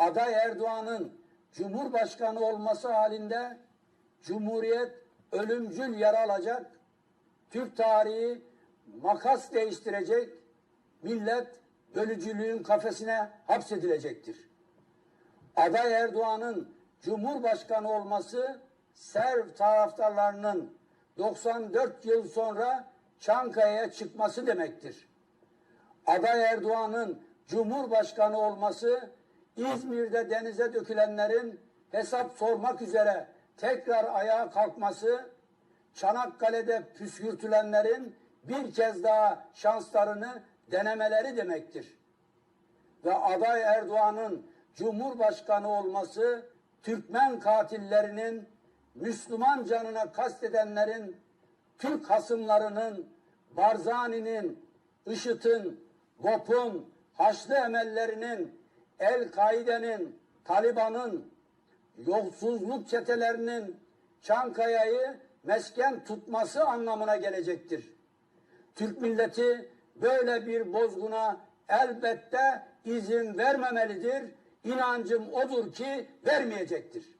aday Erdoğan'ın Cumhurbaşkanı olması halinde Cumhuriyet ölümcül yara alacak, Türk tarihi makas değiştirecek, millet bölücülüğün kafesine hapsedilecektir. Aday Erdoğan'ın Cumhurbaşkanı olması Serv taraftarlarının 94 yıl sonra Çankaya'ya çıkması demektir. Aday Erdoğan'ın Cumhurbaşkanı olması İzmir'de denize dökülenlerin hesap sormak üzere tekrar ayağa kalkması, Çanakkale'de püskürtülenlerin bir kez daha şanslarını denemeleri demektir. Ve aday Erdoğan'ın Cumhurbaşkanı olması Türkmen katillerinin, Müslüman canına kastedenlerin, Türk hasımlarının, Barzani'nin, IŞİD'in, GOP'un, Haçlı emellerinin, El-Kaide'nin, Taliban'ın, yolsuzluk çetelerinin Çankaya'yı mesken tutması anlamına gelecektir. Türk milleti böyle bir bozguna elbette izin vermemelidir. İnancım odur ki vermeyecektir.